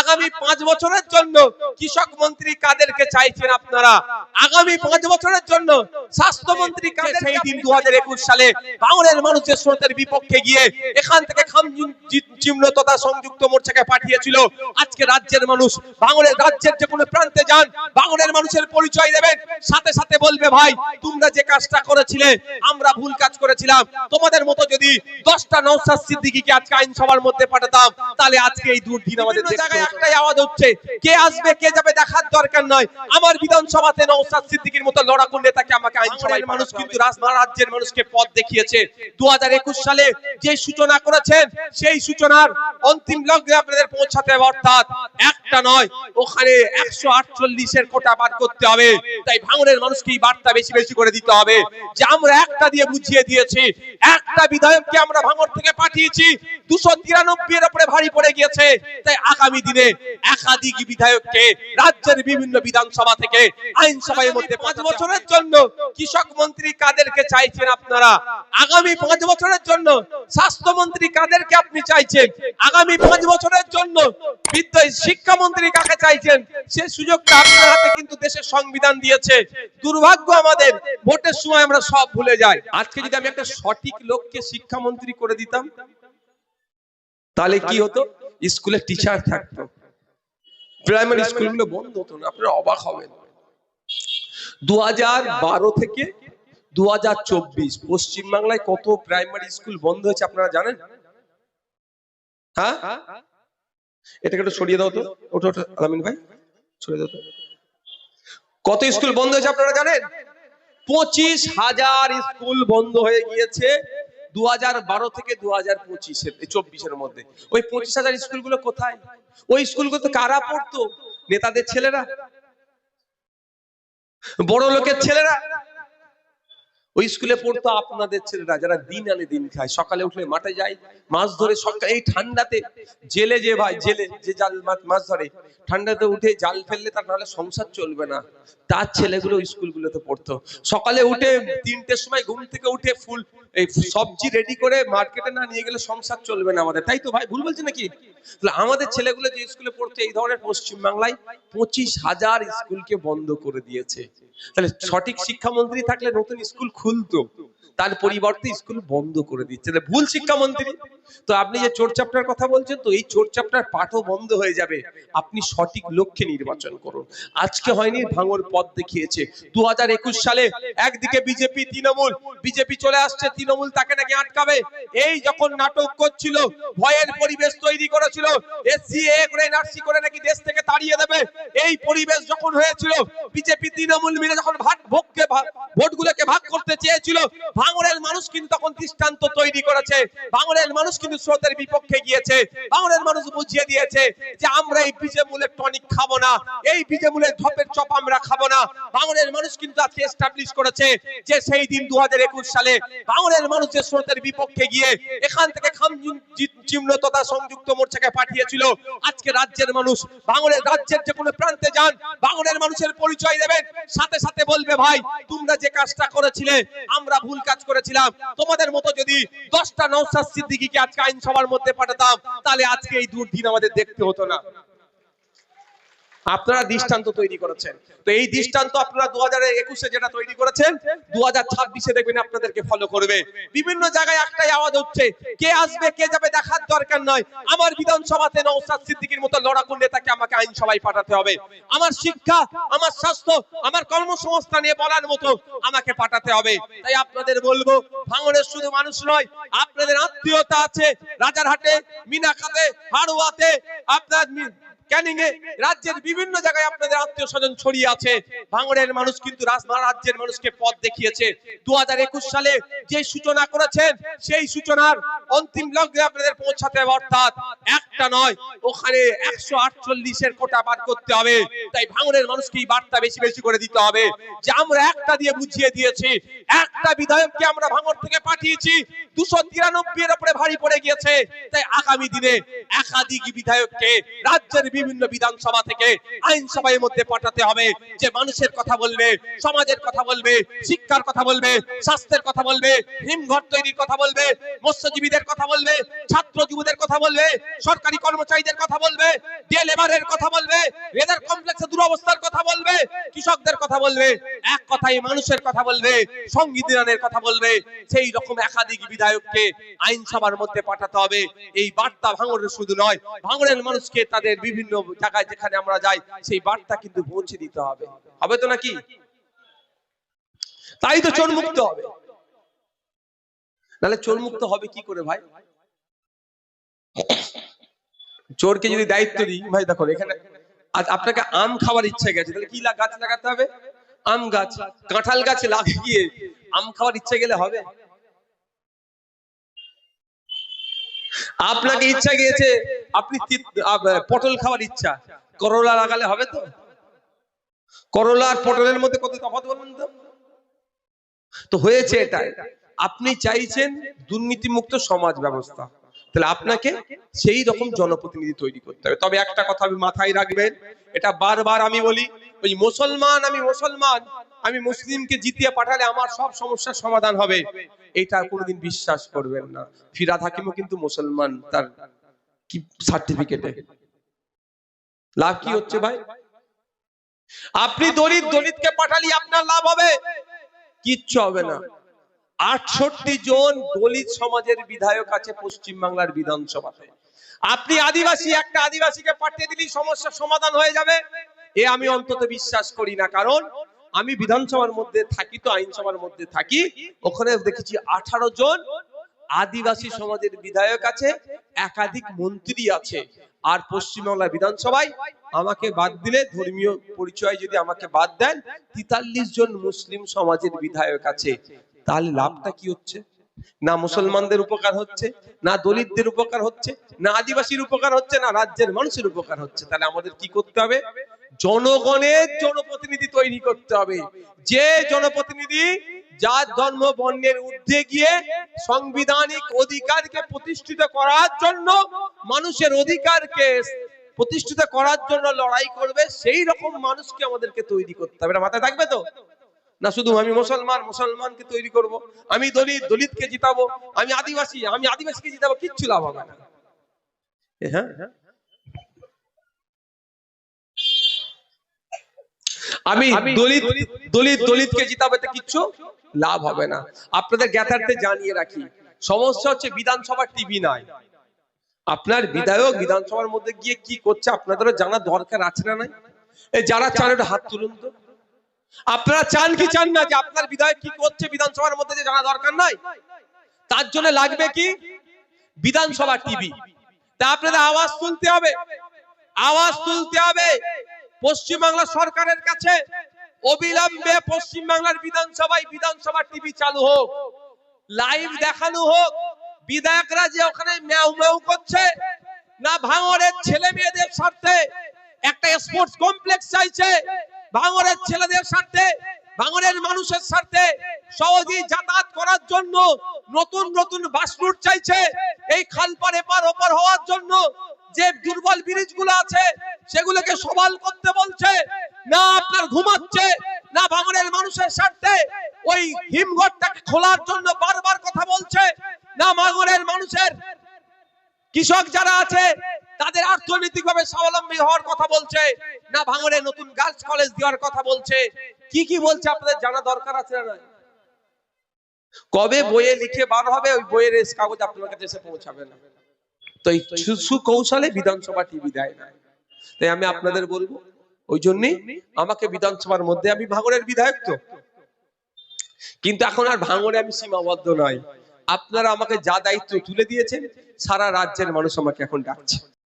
আগামী পাঁচ বছরের জন্য কৃষক মন্ত্রী কাদেরকে চাইছেন আপনারা? আগামী পাঁচ বছরের জন্য স্বাস্থ্যমন্ত্রী কাদের সেই দিন দু সালে বাংলার মানুষের স্রোতের বিপক্ষে গিয়ে এখান থেকে খাম চিহ্ন তথা সংযুক্ত মোর্চাকে পাঠিয়েছিল। আজকে রাজ্যের মানুষ বাংলার রাজ্যের যে কোনো প্রান্তে যান বাংলার মানুষের পরিচয় দেবেন। সাথে সাথে বলবে ভাই তোমরা যে কাজটা করেছিলে আমরা ভুল কাজ করেছিলাম। তোমাদের মতো যদি দশটা নৌসাদ সিদ্দিকিকে আজকে আইনসভার মধ্যে পাঠাতাম তাহলে আজকে এই দুর্দিন আমাদের জায়গায় একটাই আওয়াজ হচ্ছে কে আসবে কে যাবে দেখার দরকার নয়। আমার বিধানসভাতে নৌসাদ সিদ্দিকির মতো লড়াকু নেতাকে আমাকে আইনসভায় মানুষ কিন্তু রাজ্যের মানুষকে পথ দেখিয়েছে। দু সালে যে সূচনা করেছেন সেই সূচনার অন্তিম লগ্নে আপনাদের পৌঁছাতে হবে অর্থাৎ একটা নয় ওখানে একশো আটচল্লিশের কোটা বার করতে হবে। তাই ভাঙনের মানুষকে এই বার্তা বেশি বেশি করে দিতে হবে যে আমরা একটা দিয়ে বুঝিয়ে দিয়েছি একটা বিধায়ককে আমরা ভাঙর থেকে পাঠিয়েছি দুশো তিরানব্বই এর উপরে ভারী পড়ে গিয়েছে। তাই আগামী দিনে একাধিক বিধায়ককে রাজ্যের বিভিন্ন বিধানসভা থেকে আইনসভার মধ্যে পাঁচ বছরের জন্য কৃষক মন্ত্রী কাদেরকে চাইছেন আপনারা? আগামী পাঁচ বছরের জন্য স্বাস্থ্যমন্ত্রী কাদেরকে আপনি চাইছেন? আগামী পাঁচ বছরের জন্য বিদ্যায় শিক্ষামন্ত্রী কাকে চাইছেন? সে সুযোগটা আপনার হাতে কিন্তু দেশের সংবিধান দিয়েছে। দুর্ভাগ্য আমাদের, ভোটের সময় আমরা সব ভুলে যাই। আজকে যদি আমি একটা সঠিক লোককে শিক্ষামন্ত্রী করে দিতাম, তাহলে কি হতো? স্কুলে টিচার থাকতো। প্রাইমারি স্কুলগুলো বন্ধ হতো না আপনারা অবাক হবেন। দু থেকে দু পশ্চিম বাংলায় কত প্রাইমারি স্কুল বন্ধ হয়েছে আপনারা জানেন? হ্যাঁ? এটাকে একটু সরিয়ে দাও তো। ওটা ওটা আলামিন ভাই সরিয়ে দাও তো। কত স্কুল বন্ধ হয়েছে আপনারা জানেন? পঁচিশ হাজার স্কুল বন্ধ হয়ে গিয়েছে। দু হাজার বারো থেকে দু হাজার পঁচিশের চব্বিশের মধ্যে। ওই পঁচিশ হাজার স্কুলগুলো কোথায়? ওই স্কুলগুলো তো কারা পড়তো? নেতাদের ছেলেরা? বড় লোকের ছেলেরা? ওই স্কুলে পড়তো আপনাদের ছেলেরা, যারা দিন আনে দিন খায়। সকালে উঠলে মাঠে যায়, মাছ ধরে সকালে এই ঠান্ডাতে জেলে যে ভাই, জেলে যে জাল মাছ ধরে, ঠান্ডাতে উঠে জাল ফেললে তার নাহলে সংসার চলবে না। তার ছেলেগুলো স্কুলগুলোতে পড়তো। সকালে উঠে তিনটের সময় ঘুম থেকে উঠে ফুল এই সবজি রেডি করে মার্কেটে না নিয়ে গেলে সংসার চলবে না আমাদের। তাই তো ভাই, ভুল বলছি নাকি? তাহলে আমাদের ছেলেগুলো যে স্কুলে পড়তো এই ধরনের পশ্চিম বাংলায় পঁচিশ হাজার স্কুলকে বন্ধ করে দিয়েছে। তাহলে সঠিক শিক্ষামন্ত্রী থাকলে নতুন স্কুল খুলতো। তার পরিবর্তে স্কুল বন্ধ করে দিচ্ছে। ভুল শিক্ষামন্ত্রী। তো আপনি যে চোর চাপটার কথা বলছেন, তো এই চোর চাপটার পাঠও বন্ধ হয়ে যাবে। আপনি সঠিক লক্ষ্যে নির্বাচন করুন। আজকে হয়নি, ভাঙর পথ দেখিয়েছে। দু হাজার একুশ সালে একদিকে বিজেপি, তৃণমূল, বিজেপি চলে আসছে তৃণমূল তাকে নাকি আটকাবে? এই যখন নাটক করছিল, ভয়ের পরিবেশ তৈরি করেছিল করে নাকি দেশ থেকে তাড়িয়ে দেবে? এই পরিবেশ যখন হয়েছিল, বিজেপি তৃণমূল মিলে যখন ভাগ করতে চেয়েছিল মানুষ কিন্তু তখন দৃষ্টান্ত তৈরি করেছে। মানুষ কিন্তু স্রোতের বিপক্ষে গিয়েছে। মানুষ বুঝিয়ে দিয়েছে যে আমরা এই বিজে মূলের টনিক খাব না, এই বিজে মূলের ধপের চপ আমরা খাব না। মানুষ কিন্তু আজকে এস্টাবলিশ করেছে যে সেই দিন দু হাজার একুশ সালে ভাঙড়ের মানুষের স্রোতের বিপক্ষে গিয়ে এখান থেকে চিহ্ন তথা সংযুক্ত মোর্চাকে পাঠিয়েছিল। আজকে রাজ্যের মানুষ ভাঙড়ের রাজ্যের যে কোনো প্রান্তে যান ভাঙড়ের মানুষের পরিচয় দেবেন। সাথে সাথে বলবে, ভাই, তোমরা যে কাজটা করেছিলে, আমরা ভুল কাজ করেছিলাম। তোমাদের মতো যদি দশটা নৌসাদ সিদ্দিকিকে আজকে আইনসভার মধ্যে পাঠাতাম, তাহলে আজকে এই দুর্দিন আমাদের দেখতে হতো না। আপনারা দৃষ্টান্ত তৈরি করেছেন। তো এই দৃষ্টান্ত আপনারা দু হাজার একুশে যেটা তৈরি করেছেন, দু হাজার ছাব্বিশে দেখবেন আপনাদেরকে ফলো করবে। বিভিন্ন জায়গায় একটাই আওয়াজ হচ্ছে কে আসবে, কে যাবে দেখার দরকার নয় আমার বিধানসভাতে নৌসাদ সিদ্দিকির মতো লড়াকু নেতাকে আমাকে আইনসভায় পাঠাতে হবে। আমার শিক্ষা, আমার স্বাস্থ্য, আমার কর্মসংস্থান নিয়ে বলার মতো আমাকে পাঠাতে হবে। তাই আপনাদের বলব, ভাঙনের শুধু মানুষ নয়, আপনাদের আত্মীয়তা আছে রাজারহাটে মিনাখাতে হাড়ুয়াতে, আপনার ক্যানিং এ রাজ্যের বিভিন্ন জায়গায় আপনাদের আত্মীয় স্বজন ছড়িয়ে আছে। ভাঙড়ের মানুষ কিন্তু রাজ্যের মানুষকে পথ দেখিয়েছে। দু সালে যে সূচনা করেছেন, সেই সূচনার অন্তিম লগ্নে আপনাদের পৌঁছাতে হবে, অর্থাৎ একটা নয়, ওখানে একশো আটচল্লিশের কোটা বার করতে হবে। তাই ভাঙড়ের মানুষকে এই বার্তা বেশি বেশি করে দিতে হবে যে, আমরা একটা দিয়ে বুঝিয়ে দিয়েছি, একটা বিধায়ককে আমরা ভাঙড় থেকে পাঠিয়েছি, দুশো তিরানব্বই এর উপরে ভারী পড়ে গিয়েছে। তাই আগামী দিনে একাধিক বিধায়ককে রাজ্যের বিভিন্ন বিধানসভা থেকে আইনসভার মধ্যে পাঠাতে হবে যে মানুষের কথা বলবে সমাজের কথা বলবে শিক্ষার কথা বলবে স্বাস্থ্যের কথা বলবে হিমঘর তৈরির কথা বলবে মৎস্যজীবীদের কথা বলবে ছাত্র যুবদের কথা বলবে সরকারি কর্মচারীদের কথা বলবে ডে লেবারের কথা বলবে রেদার কমপ্লেক্সে দুরবস্থার কথা বলবে কৃষকদের কথা বলবে এক কথায় মানুষের কথা বলবে সংবিধানের কথা বলবে সেই রকম একাধিক বিধায়ককে আইনসভার মধ্যে পাঠাতে হবে এই বার্তা ভাঙড়ের শুধু নয় ভাঙড়ের মানুষকে তাদের বিভিন্ন জায়গায় যেখানে আমরা যাই, সেই বার্তা কিন্তু পৌঁছে দিতে হবে। হবে তো নাকি? তাই তো চোর মুক্ত হবে। নাহলে চোর মুক্ত হবে কি করে ভাই? চোরকে যদি দায়িত্ব দিই, ভাই দেখো, এখানে আপনাকে আম খাওয়ার ইচ্ছে গেছে, তাহলে কি গাছ লাগাতে হবে? আম গাছ, কাঁঠাল গাছ লাগিয়ে আম খাওয়ার ইচ্ছে গেলে হবে? আপনাকে ইচ্ছা গিয়েছে, আপনি পটল খাওয়ার ইচ্ছা। করলা লাগালে হবে তো? করলা আর পটলের মধ্যে কত তফাৎ বলুন তো? তো হয়েছে এটাই আপনি চাইছেন দুর্নীতিমুক্ত সমাজ ব্যবস্থা। তাহলে আপনাকে সেই রকম জনপ্রতিনিধি তৈরি করতে হবে। তবে একটা কথা আমি মাথায় রাখবেন, এটা বারবার আমি বলি, ওই মুসলমান, আমি মুসলমান আমি মুসলিমকে জিতিয়ে পাঠালে আমার সব সমস্যার সমাধান হবে। এটা কোনোদিন বিশ্বাস করবেন না। ফিরাদ হাকিমও কিন্তু মুসলমান, তার কি সার্টিফিকেটে লাভ কি হচ্ছে ভাই? আপনি দলিত, দলিতকে পাঠালি আপনার লাভ হবে। কিচ্ছু হবে না। আটষট্টি জন দলিত সমাজের বিধায়ক আছে পশ্চিম বাংলার বিধানসভাতে। আপনি আদিবাসী, একটা আদিবাসীকে পাঠিয়ে দিলেই সমস্যার সমাধান হয়ে যাবে। এ আমি অন্তত বিশ্বাস করি না। কারণ আমি বিধানসভার মধ্যে থাকি তো আইনসভার মধ্যে থাকি, ওখানে দেখেছি আঠারো জন আদিবাসী সমাজের বিধায়ক আছে, একাধিক মন্ত্রী আছে। আর পশ্চিমবাংলা বিধানসভায় আমাকে বাদ দিলে, ধর্মীয় পরিচয় যদি আমাকে বাদ দেন, তেতাল্লিশ জন মুসলিম সমাজের বিধায়ক আছে। তাহলে লাভটা কি হচ্ছে? না মুসলমানদের উপকার হচ্ছে, না দলিতদের উপকার হচ্ছে, না আদিবাসীর উপকার হচ্ছে, না রাজ্যের মানুষের উপকার হচ্ছে। তাহলে আমাদের কি করতে হবে? জনগণের জনপ্রতিনিধি তৈরি করতে হবে। যে জনপ্রতিনিধি যার ধর্ম বর্ণের ঊর্ধ্বে গিয়ে সাংবিধানিক অধিকারকে প্রতিষ্ঠিত করার জন্য, মানুষের অধিকারকে প্রতিষ্ঠিত করার জন্য লড়াই করবে, সেই রকম মানুষকে আমাদেরকে তৈরি করতে হবে। মাথায় থাকবে তো? না, শুধু আমি মুসলমান, মুসলমানকে তৈরি করব। আমি দলিত, দলিতকে জিতাবো। আমি আদিবাসী, আমি আদিবাসীকে জিতাবো, কিচ্ছু লাভ হবে না। এ হ্যাঁ? আমি দলিত দলিত দলিতকে জিতাবো এতে কিচ্ছু লাভ হবে না। আপনাদের জ্ঞাতার্থে জানিয়ে রাখি সমস্যা হচ্ছে বিধানসভা টিভি নাই। আপনার বিধায়ক বিধানসভার মধ্যে গিয়ে কি করছে আপনাদেরও জানা দরকার আছে না নাই? এই যারা চান একটু হাত তুলুন তো। আপনারা চান কি চান না যে আপনার বিধায়ক কি করছে বিধানসভার মধ্যে যে জানা দরকার নাই? তার জন্য লাগবে কি? বিধানসভা টিভি। তা আপনাদের আওয়াজ তুলতে হবে। আওয়াজ তুলতে হবে। পশ্চিমবাংলা সরকারের কাছে অবিলম্বে পশ্চিমবাংলার বিধানসভায় বিধানসভা টিভি চালু হোক, লাইভ দেখানো হোক, বিধায়করা যে ওখানে ম্যাউ ম্যাউ করছে, না ভাঙরের ছেলে মেয়েদের স্বার্থে একটা স্পোর্টস কমপ্লেক্স চাইছে ভাঙরের ছেলেদের স্বার্থে ভাঙরের মানুষের স্বার্থে সহজেই যাতায়াত করার জন্য নতুন নতুন বাস রুট চাইছে, এই খালপার এপার ওপার হওয়ার জন্য যে দুর্বল ব্রিজগুলো আছে সেগুলোকে সবাল করতে বলছে, না আপনার ঘুমাচ্ছে, না ভাঙরের মানুষের স্বার্থে ওই হিমঘরটাকে খোলার জন্য বারবার কথা বলছে, না ভাঙরের মানুষের। কৃষক যারা আছে, তাদের অর্থনৈতিকভাবে স্বাবলম্বী হওয়ার কথা বলছে, না ভাঙড়ে নতুন গার্লস কলেজ দেওয়ার কথা বলছে। কি কি বলছে আপনাদের জানা দরকার আছে না কবে বইয়ে লিখে বার হবে, ওই বইয়ের কাগজ আপনার কাছে এসে পৌঁছাবে না। তো এই সুকৌশলে বিধানসভা টিভি দেয় না। তাই আমি আপনাদের বলব, ওই জন্যই আমাকে বিধানসভার মধ্যে আমি ভাঙনের বিধায়ক তো। কিন্তু এখন আর ভাঙনে আমি সীমাবদ্ধ নয়। আপনারা আমাকে যা দায়িত্ব তুলে দিয়েছেন, সারা রাজ্যের মানুষ আমাকে এখন ডাকছে।